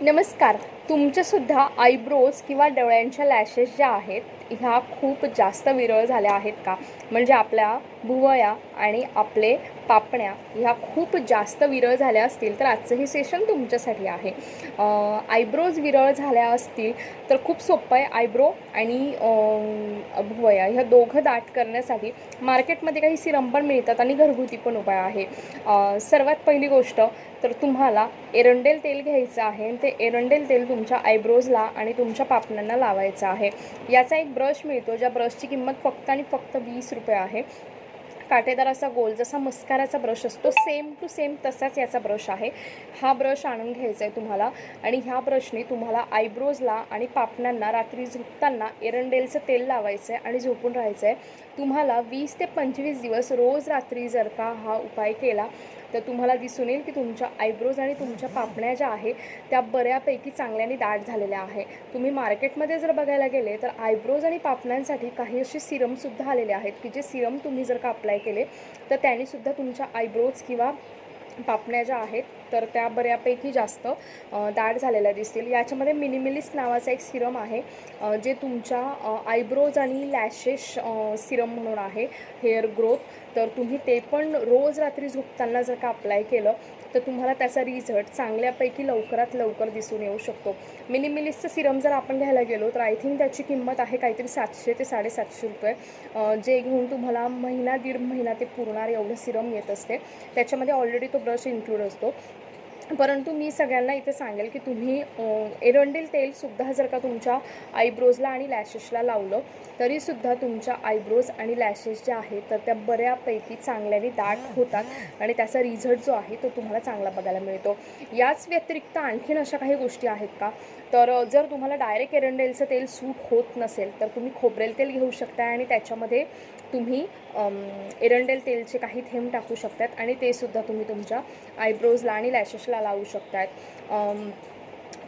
नमस्कार. तुमच्यासुद्धा आयब्रोज किंवा डोळ्यांच्या लॅशेस ज्या आहेत ह्या खूप जास्त विरळ झाल्या आहेत का? म्हणजे आपल्या भुवया आणि आपले पापण्या ह्या खूप जास्त विरळ झाल्या असतील तर आजचं हे सेशन तुमच्यासाठी आहे. आयब्रोज विरळ झाल्या असतील तर खूप सोपं आहे आयब्रो आणि भुवया ह्या दोघं दाट करण्यासाठी मार्केटमध्ये काही सिरम पण मिळतात आणि घरगुती पण उपाय आहे. सर्वात पहिली गोष्ट तर तुम्हाला एरंडेल तेल घ्यायचं आहे आणि ते एरंडेल तेल तुमच्या आयब्रोजला आणि तुमच्या पापण्यांना लावायचं आहे. याचा एक ब्रश मिळतो ज्या ब्रशची किंमत फक्त आणि फक्त वीस रुपये आहे. काटेदार असा गोल जसा मस्काराचा ब्रश असतो सेम टू सेम तसाच याचा ब्रश आहे. हा ब्रश आणून घ्यायचा आहे तुम्हाला आणि ह्या ब्रशने तुम्हाला आयब्रोजला आणि पापण्यांना रात्री झोपताना एरंडेलचं तेल लावायचं आहे आणि झोपून राहायचं आहे तुम्हाला वीस ते पंचवीस दिवस रोज रात्री जर का हा उपाय केला तर तुम्हाला दिसून येईल की तुमच्या आयब्रोज आणि तुमच्या पापण्या ज्या आहे त्या बऱ्यापैकी चांगल्याने दाट झालेल्या आहे. तुम्ही मार्केटमध्ये जर बघायला गेले तर आयब्रोज आणि पापण्यांसाठी काही असे सिरमसुद्धा आलेले आहेत की जे सिरम तुम्ही जर का अप्लाय केले तर त्यानेसुद्धा तुमच्या आयब्रोज किंवा पापण्या ज्या आहेत तर त्या बऱ्यापैकी जास्त दाट झालेल्या दिसतील. याच्यामध्ये मिनिमिलिस्ट नावाचा एक सिरम आहे जे तुमच्या आयब्रोज आणि लॅशेस सिरम म्हणून आहे हेअर ग्रोथ. तर तुम्ही ते पण रोज रात्री झोपताना जर का अप्लाय केलं तर तुम्हाला त्याचा रिझल्ट चांगल्यापैकी लवकरात लवकर दिसून येऊ शकतो. मिनिमिलिस्टचं सिरम जर आपण घ्यायला गेलो तर आय थिंक त्याची किंमत आहे काहीतरी सातशे ते साडेसातशे रुपये. जे घेऊन तुम्हाला महिना दीड महिना ते पुरणार एवढं सिरम येत असते. त्याच्यामध्ये ऑलरेडी तो ब्रश इन्क्लूड असतो. परंतु मी सगळ्यांना इथे सांगेल की तुम्ही एरंडेल तेलसुद्धा जर का तुमच्या आयब्रोजला आणि लॅशेसला लावलं तरीसुद्धा तुमच्या आयब्रोज आणि लॅशेस ज्या आहेत तर त्या बऱ्यापैकी चांगल्याने दाट होतात आणि त्याचा रिझल्ट जो आहे तो तुम्हाला चांगला बघायला मिळतो. याच व्यतिरिक्त आणखीन अशा काही गोष्टी आहेत का? तर जर तुम्हाला डायरेक्ट एरंडेलचं तेल सूट होत नसेल तर तुम्ही खोबरेल तेल घेऊ शकता आणि त्याच्यामध्ये तुम्ही एरंडेल तेलचे काही थेंब टाकू शकतात आणि तेसुद्धा तुम्ही तुमच्या आयब्रोजला आणि लॅशेसला लावू शकतात.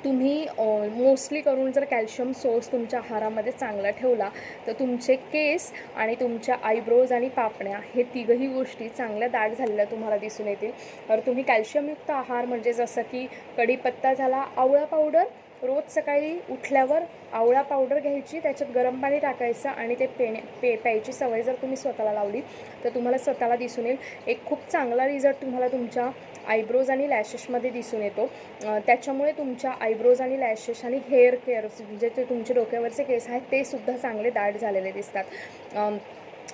तुम्ही मोस्टली करून जर कॅल्शियम सोर्स तुमच्या आहारामध्ये चांगला ठेवला तर तुमचे केस आणि तुमच्या आयब्रोज आणि पापण्या हे तिघही गोष्टी चांगल्या दाट झालेल्या तुम्हाला दिसून येतील. तर तुम्ही कॅल्शियमयुक्त आहार म्हणजे जसं की कढीपत्ता झाला आवळा पावडर रोज सकाळी उठल्यावर आवळा पावडर घ्यायची त्याच्यात गरम पाणी टाकायचं आणि ते पेणे पे प्यायची सवय जर तुम्ही स्वतःला लावली तर तुम्हाला स्वतःला दिसून येईल. एक खूप चांगला रिझल्ट तुम्हाला तुमच्या आयब्रोज आणि लॅशेसमध्ये दिसून येतो. त्याच्यामुळे तुमच्या आयब्रोज आणि लॅशेस आणि हेअर म्हणजे केअर जे ते तुमचे डोक्यावरचे केस आहेत ते सुद्धा चांगले दाट झालेले दिसतात.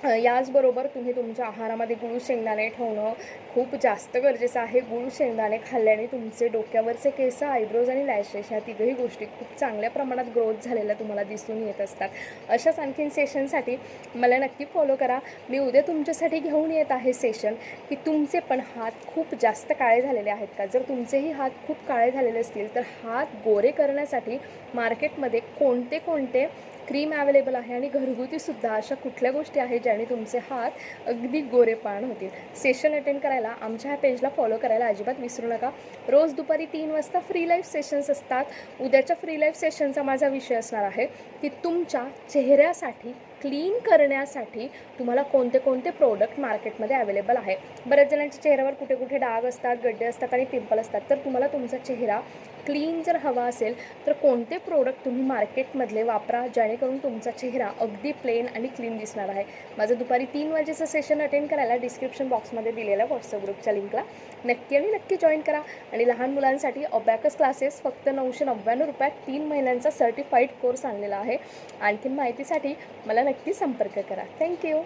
याचबरोबर तुम्ही तुमच्या आहारामध्ये गुळू शेंगदाणे ठेवणं खूप जास्त गरजेचं आहे. गुळ शेंगदाणे खाल्ल्याने तुमचे डोक्यावरचे केस आयब्रोज आणि लॅशेस ह्या तिघही गोष्टी खूप चांगल्या प्रमाणात ग्रोथ झालेल्या तुम्हाला दिसून येत असतात. अशाच आणखीन सेशनसाठी मला नक्की फॉलो करा. मी उद्या तुमच्यासाठी घेऊन येत आहे सेशन की तुमचे पण हात खूप जास्त काळे झालेले आहेत का? जर तुमचेही हात खूप काळे झालेले असतील तर हात गोरे करण्यासाठी मार्केटमध्ये कोणते कोणते क्रीम अवेलेबल आहे आणि घरगुतीसुद्धा अशा कुठल्या गोष्टी आहेत ज्याने तुमचे हात अगदी गोरेपाण होतील. सेशन अटेंड करायला आमच्या ह्या पेजला फॉलो करायला अजिबात विसरू नका. रोज दुपारी तीन वाजता फ्री लाईफ सेशन्स असतात. उद्याच्या फ्री लाईफ सेशनचा माझा विषय असणार आहे की तुमच्या चेहऱ्यासाठी क्लीन करण्यासाठी तुम्हाला कोणते कोणते प्रोडक्ट मार्केटमध्ये अवेलेबल आहे. बऱ्याच जणांच्या चेहऱ्यावर कुठे कुठे डाग असतात गड्डे असतात आणि पिंपल असतात. तर तुम्हाला तुमचा चेहरा क्लीन जर हवा असेल तर कोणते प्रोडक्ट तुम्ही मार्केटमधले वापरा जेणेकरून तुमचा चेहरा अगदी प्लेन आणि क्लीन दिसणार आहे? माझं दुपारी तीन वाजेचं सेशन अटेंड करायला डिस्क्रिप्शन बॉक्समध्ये दिलेल्या व्हॉट्सअप ग्रुपच्या लिंकला नक्की आणि नक्की जॉईन करा. आणि लहान मुलांसाठी अबॅकस क्लासेस फक्त नऊशे नव्याण्णव रुपयात तीन महिन्यांचा सर्टिफाईड कोर्स आणलेला आहे. आणखीन माहितीसाठी मला नक्की संपर्क करा. थँक्यू